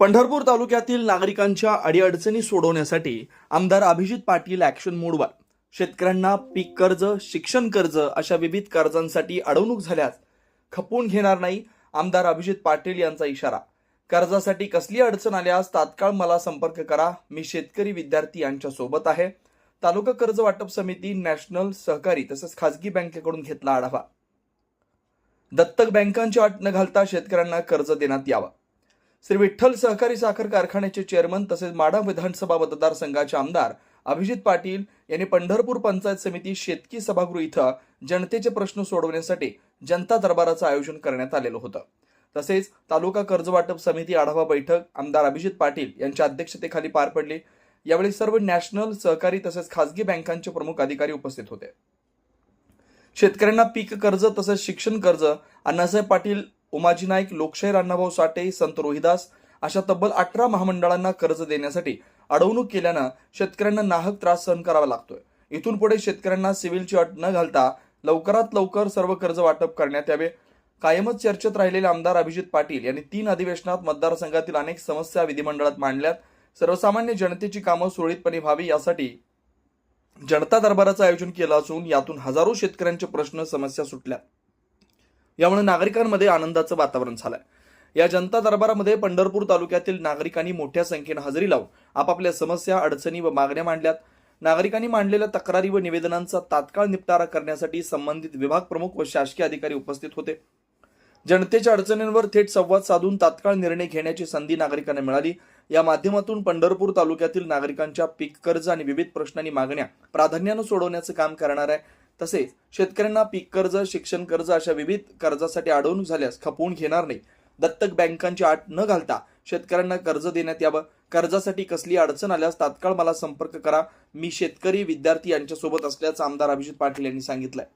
पंढरपूर तालुक्यातील नागरिकांच्या अडीअडचणी सोडवण्यासाठी आमदार अभिजित पाटील ॲक्शन मोडवर शेतकऱ्यांना पीक कर्ज शिक्षण कर्ज अशा विविध कर्जांसाठी अडवणूक झाल्यास खपवून घेणार नाही आमदार अभिजित पाटील यांचा इशारा. कर्जासाठी कसली अडचण आल्यास तात्काळ मला संपर्क करा. मी शेतकरी विद्यार्थी यांच्या सोबत आहे. तालुका कर्ज वाटप समिती नॅशनल सहकारी तसंच खासगी बँकेकडून घेतला आढावा. दत्तक बँकांची अट न घालता शेतकऱ्यांना कर्ज देण्यात यावं. श्री विठ्ठल सहकारी साखर कारखान्याचे चेअरमन तसेच माढा विधानसभा मतदारसंघाचे आमदार अभिजित पाटील यांनी पंढरपूर पंचायत समिती शेतकी सभागृह इथं जनतेचे प्रश्न सोडवण्यासाठी जनता दरबाराचं आयोजन करण्यात आलेलं होतं. तसेच तालुका कर्जवाटप समिती आढावा बैठक आमदार अभिजित पाटील यांच्या अध्यक्षतेखाली पार पडली. यावेळी सर्व नॅशनल सहकारी तसेच खासगी बँकांचे प्रमुख अधिकारी उपस्थित होते. शेतकऱ्यांना पीक कर्ज तसेच शिक्षण कर्ज अण्णासाहेब पाटील उमाजी नाईक लोकशाहीर अण्णाभाऊ साठे संत रोहिदास अशा तब्बल अठरा महामंडळांना कर्ज देण्यासाठी अडवणूक केल्यानं शेतकऱ्यांना नाहक त्रास सहन करावा लागतोय. इथून पुढे शेतकऱ्यांना सिव्हिलची अट न घालता लवकरात लवकर सर्व कर्ज वाटप करण्यात यावे. कायमच चर्चेत राहिलेले आमदार अभिजित पाटील यांनी तीन अधिवेशनात मतदारसंघातील अनेक समस्या विधिमंडळात मांडल्यात. सर्वसामान्य जनतेची कामं सुरळीतपणे व्हावी यासाठी जनता दरबाराचं आयोजन केलं असून यातून हजारो शेतकऱ्यांचे प्रश्न समस्या सुटल्या यामुळे नागरिकांमध्ये आनंदाचं वातावरण झालंय. या जनता दरबारामध्ये पंढरपूर तालुक्यातील नागरिकांनी मोठ्या संख्येनं हजेरी लावून आपापल्या समस्या अडचणी व मागण्या मांडल्यात. नागरिकांनी मांडलेल्या तक्रारी व निवेदनांचा तात्काळ निपटारा करण्यासाठी संबंधित विभाग प्रमुख व शासकीय अधिकारी उपस्थित होते. जनतेच्या अडचणींवर थेट संवाद साधून तात्काळ निर्णय घेण्याची संधी नागरिकांना मिळाली. या माध्यमातून पंढरपूर तालुक्यातील नागरिकांच्या पीक कर्ज आणि विविध प्रश्नांनी मागण्या प्राधान्यानं सोडवण्याचं काम करणार आहे. तसेच शेतकऱ्यांना पीक कर्ज शिक्षण कर्ज अशा विविध कर्जासाठी अडवणूक झाल्यास खपवून घेणार नाही. दत्तक बँकांची आट न घालता शेतकऱ्यांना कर्ज देण्यात यावं. कर्जासाठी कसली अडचण आल्यास तात्काळ मला संपर्क करा. मी शेतकरी विद्यार्थी यांच्यासोबत असल्याचं आमदार अभिजित पाटील यांनी सांगितलंय.